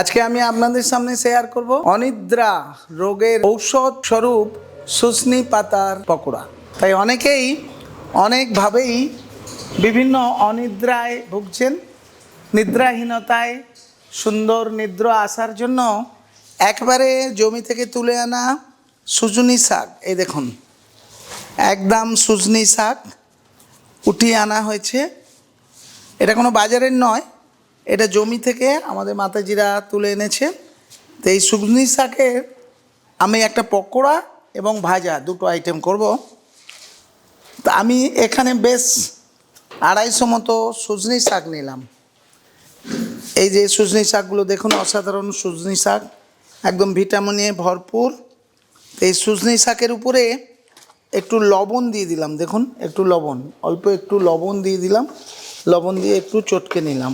আজকে আমি আপনাদের সামনে শেয়ার করব অনিদ্রা রোগের ঔষধ স্বরূপ সুসনি পাতার পকোড়া। তাই অনেকেই অনেকভাবেই বিভিন্ন অনিদ্রায় ভুগছেন, নিদ্রাহীনতায়, সুন্দর নিদ্র আসার জন্য একবারে জমি থেকে তুলে আনা সুজনি শাক। এই দেখুন, একদম সুজনি শাক উঠিয়ে আনা হয়েছে। এটা কোনো বাজারের নয় এটা জমি থেকে আমাদের মাতাজিরা তুলে এনেছে। তো এই সুগনি শাকের আমি একটা পকোড়া এবং ভাজা দুটো আইটেম করব। তা আমি এখানে বেশ আড়াইশো মতো সুজনি শাক নিলাম। এই যে সুজনি শাকগুলো দেখুন, অসাধারণ সুজনি শাক, একদম ভিটামিনে ভরপুর। এই সুজনি শাকের উপরে একটু লবণ দিয়ে দিলাম, দেখুন, একটু লবণ, অল্প একটু লবণ দিয়ে দিলাম। লবণ দিয়ে একটু চটকে নিলাম।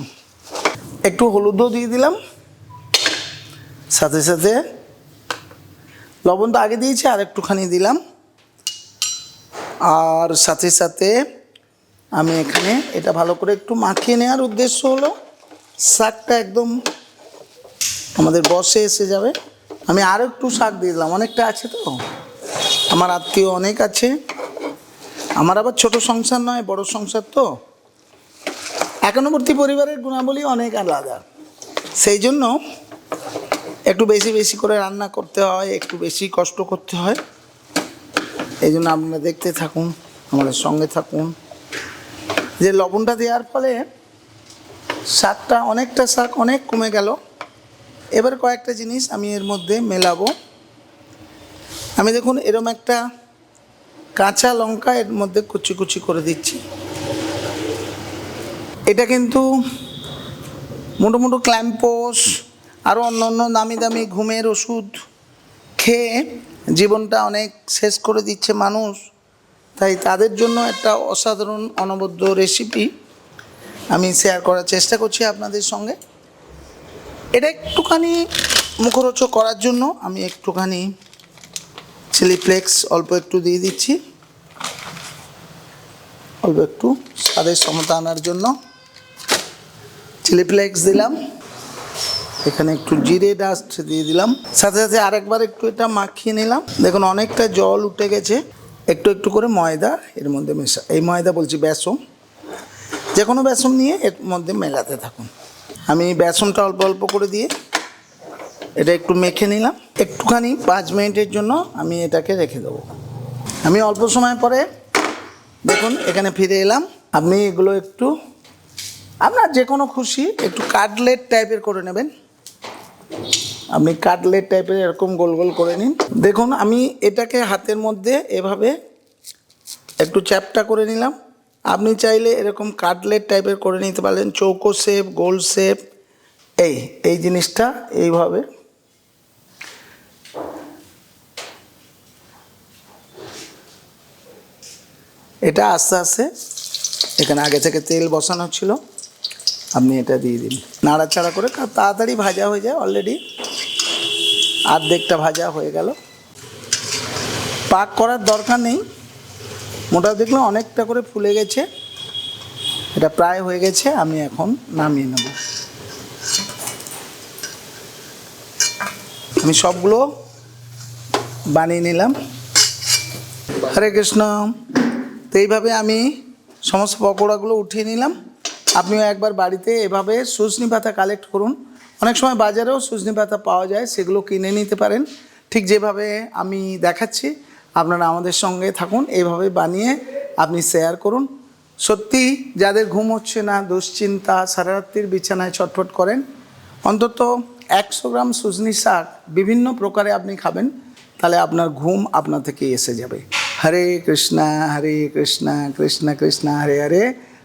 একটু হলুদও দিয়ে দিলাম। সাথে সাথে লবণ তো আগে দিয়েছি, আর একটুখানি দিলাম। আর সাথে সাথে আমি এখানে এটা ভালো করে একটু মাখিয়ে নেওয়ার উদ্দেশ্য হলো, শাকটা একদম আমাদের বসে এসে যাবে। আমি আরও একটু শাক দিয়ে দিলাম, অনেকটা আছে তো? আমার আত্মীয় অনেক আছে। আমার আবার ছোট সংসার নয়, বড় সংসার তো? একান্নবর্তী পরিবারের গুণাবলী অনেক আলাদা। সেই জন্য একটু বেশি বেশি করে রান্না করতে হয়, একটু বেশি কষ্ট করতে হয়। এই জন্য আপনারা দেখতে থাকুন, আমাদের সঙ্গে থাকুন। যে লবণটা দেওয়ার ফলে শাকটা অনেকটা শাক অনেক কমে গেল। এবার কয়েকটা জিনিস আমি এর মধ্যে মেলাবো। আমি দেখুন এরম একটা কাঁচা লঙ্কা এর মধ্যে কুচি কুচি করে দিচ্ছি। এটা কিন্তু মোটো মোটো ক্ল্যাম্পোস আরও অন্য অন্য দামি দামি ঘুমের ওষুধ খেয়ে জীবনটা অনেক শেষ করে দিচ্ছে মানুষ। তাই তাদের জন্য একটা অসাধারণ অনবদ্য রেসিপি আমি শেয়ার করার চেষ্টা করছি আপনাদের সঙ্গে। এটা একটুখানি মুখরোচক করার জন্য আমি একটুখানি চিলি ফ্লেক্স অল্প একটু দিয়ে দিচ্ছি। অল্প একটু স্বাদের সমতা আনার জন্য। চিলি ফ্লেক্স দিলাম। এখানে একটু জিরে ডাস্ট দিয়ে দিলাম। সাথে সাথে আরেকবার একটু এটা মাখিয়ে নিলাম। দেখুন, অনেকটা জল উঠে গেছে। একটু একটু করে ময়দা এর মধ্যে মেশা এই ময়দা বলছি বেসন। যে কোনো বেসন নিয়ে এর মধ্যে মেলাতে থাকুন। আমি বেসনটা অল্প অল্প করে দিয়ে এটা একটু মেখে নিলাম। একটুখানি পাঁচ মিনিটের জন্য আমি এটাকে রেখে দেবো। আমি অল্প সময় পরে দেখুন, এখানে ফিরে এলাম। আপনি এগুলো একটু আপনার যে কোনো খুশি একটু কাটলেট টাইপের করে নেবেন। আপনি কাটলেট টাইপের এরকম গোল গোল করে নিন। দেখুন, আমি এটাকে হাতের মধ্যে এভাবে একটু চ্যাপটা করে নিলাম। আপনি চাইলে এরকম কাটলেট টাইপের করে নিতে পারলেন, চৌকো শেপ গোল শেপ এই এই জিনিসটা এইভাবে। এটা আস্তে আস্তে, এখানে আগে থেকে তেল বসানো ছিল। আপনি এটা দিয়ে দিন। নাড়াচাড়া করে তাড়াতাড়ি ভাজা হয়ে যায় অলরেডি আর্ধেকটা ভাজা হয়ে গেল। পাক করার দরকার নেই। মোটা দেখলাম অনেকটা করে ফুলে গেছে। এটা প্রায় হয়ে গেছে, আমি এখন নামিয়ে নেব। আমি সবগুলো বানিয়ে নিলাম। হরে কৃষ্ণ। তো এইভাবে আমি সমস্ত পকোড়াগুলো উঠিয়ে নিলাম। আপনিও একবার বাড়িতে এভাবে সজনি পাতা কালেক্ট করুন। অনেক সময় বাজারেও সজনি পাতা পাওয়া যায়, সেগুলো কিনে নিতে পারেন। ঠিক যেভাবে আমি দেখাচ্ছি, আপনারা আমাদের সঙ্গে থাকুন এইভাবে বানিয়ে আপনি শেয়ার করুন। সত্যি, যাদের ঘুম হচ্ছে না, দুশ্চিন্তা সারা রাত্রির বিছানায় ছটফট করেন, অন্তত একশো গ্রাম সুজনি শাক বিভিন্ন প্রকারে আপনি খাবেন, তাহলে আপনার ঘুম আপনার থেকে এসে যাবে। হরে কৃষ্ণা হরে কৃষ্ণা, কৃষ্ণ কৃষ্ণ, হরে হরে।